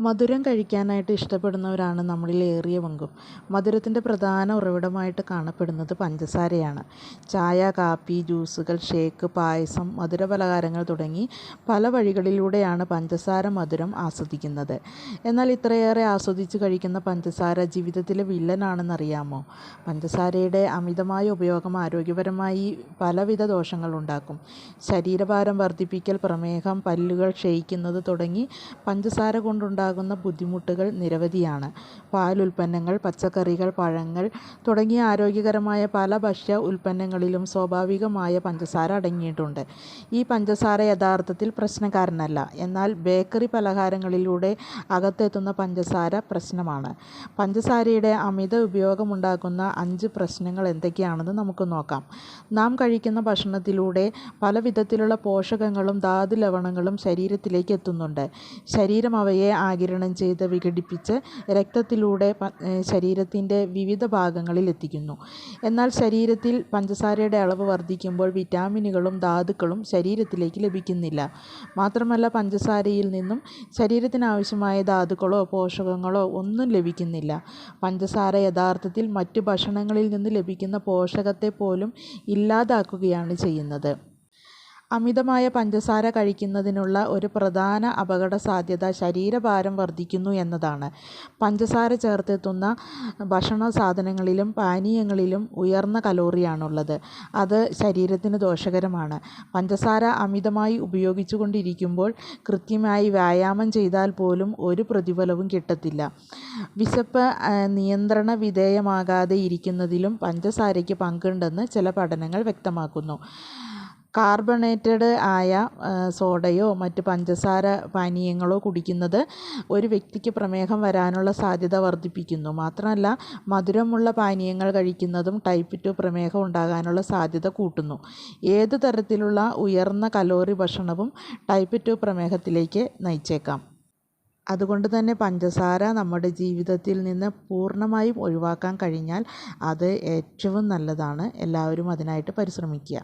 മധുരം കഴിക്കാനായിട്ട് ഇഷ്ടപ്പെടുന്നവരാണ് നമ്മളിൽ ഏറിയ പങ്കും. മധുരത്തിന്റെ പ്രധാന ഉറവിടമായിട്ട് കാണപ്പെടുന്നത് പഞ്ചസാരയാണ്. ചായ കാപ്പി ജ്യൂസുകൾ ഷേക്ക് പായസം മധുര പലഹാരങ്ങൾ തുടങ്ങി പല വഴികളിലൂടെയാണ് പഞ്ചസാര മധുരം ആസ്വദിക്കുന്നത്. എന്നാൽ ഇത്രയേറെ ആസ്വദിച്ച് കഴിക്കുന്ന പഞ്ചസാര ജീവിതത്തിലെ വില്ലനാണെന്നറിയാമോ? പഞ്ചസാരയുടെ അമിതമായ ഉപയോഗം ആരോഗ്യപരമായി പലവിധ ദോഷങ്ങൾ ഉണ്ടാക്കും. ശരീരഭാരം വർദ്ധിപ്പിക്കൽ പ്രമേഹം പല്ലുകൾ ക്ഷയിക്കുന്നത് തുടങ്ങി പഞ്ചസാര കൊണ്ടുണ്ടാകുന്ന ബുദ്ധിമുട്ടുകൾ നിരവധിയാണ്. പാലുൽപ്പന്നങ്ങൾ പച്ചക്കറികൾ പഴങ്ങൾ തുടങ്ങിയ ആരോഗ്യകരമായ പല ഭക്ഷ്യ ഉൽപ്പന്നങ്ങളിലും സ്വാഭാവികമായ പഞ്ചസാര അടങ്ങിയിട്ടുണ്ട്. ഈ പഞ്ചസാര യഥാർത്ഥത്തിൽ പ്രശ്നക്കാരനല്ല. എന്നാൽ ബേക്കറി പലഹാരങ്ങളിലൂടെ അകത്തെത്തുന്ന പഞ്ചസാര പ്രശ്നമാണ്. പഞ്ചസാരയുടെ അമിത ഉപയോഗമുണ്ടാക്കുന്ന അഞ്ച് പ്രശ്നങ്ങൾ എന്തൊക്കെയാണെന്ന് നമുക്ക് നോക്കാം. നാം കഴിക്കുന്ന ഭക്ഷണത്തിലൂടെ പല വിധത്തിലുള്ള പോഷകങ്ങളും ധാതു ലവണങ്ങളും ശരീരത്തിലേക്ക് എത്തുന്നുണ്ട്. ശരീരം അവയെ ആഗിരണം ചെയ്ത് വിഘടിപ്പിച്ച് രക്തത്തിലൂടെ ശരീരത്തിന്റെ വിവിധ ഭാഗങ്ങളിൽ എത്തിക്കുന്നു. എന്നാൽ ശരീരത്തിൽ പഞ്ചസാരയുടെ അളവ് വർദ്ധിക്കുമ്പോൾ വിറ്റാമിനുകളും ധാതുക്കളും ശരീരത്തിലേക്ക് ലഭിക്കുന്നില്ല. മാത്രമല്ല പഞ്ചസാരയിൽ നിന്നും ശരീരത്തിനാവശ്യമായ ധാതുക്കളോ പോഷകങ്ങളോ ഒന്നും ലഭിക്കുന്നില്ല. പഞ്ചസാര യഥാർത്ഥത്തിൽ മറ്റു ഭക്ഷണങ്ങളിൽ നിന്ന് ലഭിക്കുന്ന പോഷകത്തെ പോലും ഇല്ലാതാക്കുകയാണ് ചെയ്യുന്നത്. അമിതമായ പഞ്ചസാര കഴിക്കുന്നതിനുള്ള ഒരു പ്രധാന അപകടസാധ്യത ശരീരഭാരം വർദ്ധിക്കുന്നു എന്നതാണ്. പഞ്ചസാര ചേർത്തെത്തുന്ന ഭക്ഷണ സാധനങ്ങളിലും പാനീയങ്ങളിലും ഉയർന്ന കലോറിയാണുള്ളത്. അത് ശരീരത്തിന് ദോഷകരമാണ്. പഞ്ചസാര അമിതമായി ഉപയോഗിച്ചു കൊണ്ടിരിക്കുമ്പോൾ കൃത്യമായി വ്യായാമം ചെയ്താൽ പോലും ഒരു പ്രതിഫലവും കിട്ടത്തില്ല. വിശപ്പ് നിയന്ത്രണ വിധേയമാകാതെ ഇരിക്കുന്നതിലും പഞ്ചസാരയ്ക്ക് പങ്കുണ്ടെന്ന് ചില പഠനങ്ങൾ വ്യക്തമാക്കുന്നു. കാർബണേറ്റഡ് ആയ സോഡയോ മറ്റ് പഞ്ചസാര പാനീയങ്ങളോ കുടിക്കുന്നത് ഒരു വ്യക്തിക്ക് പ്രമേഹം വരാനുള്ള സാധ്യത വർദ്ധിപ്പിക്കുന്നു. മാത്രമല്ല മധുരമുള്ള പാനീയങ്ങൾ കഴിക്കുന്നതും ടൈപ്പ് ടു പ്രമേഹം ഉണ്ടാകാനുള്ള സാധ്യത കൂട്ടുന്നു. ഏത് തരത്തിലുള്ള ഉയർന്ന കലോറി ഭക്ഷണവും ടൈപ്പ് ടു പ്രമേഹത്തിലേക്ക് നയിച്ചേക്കാം. അതുകൊണ്ട് തന്നെ പഞ്ചസാര നമ്മുടെ ജീവിതത്തിൽ നിന്ന് പൂർണമായും ഒഴിവാക്കാൻ കഴിഞ്ഞാൽ അത് ഏറ്റവും നല്ലതാണ്. എല്ലാവരും അതിനായിട്ട് പരിശ്രമിക്കുക.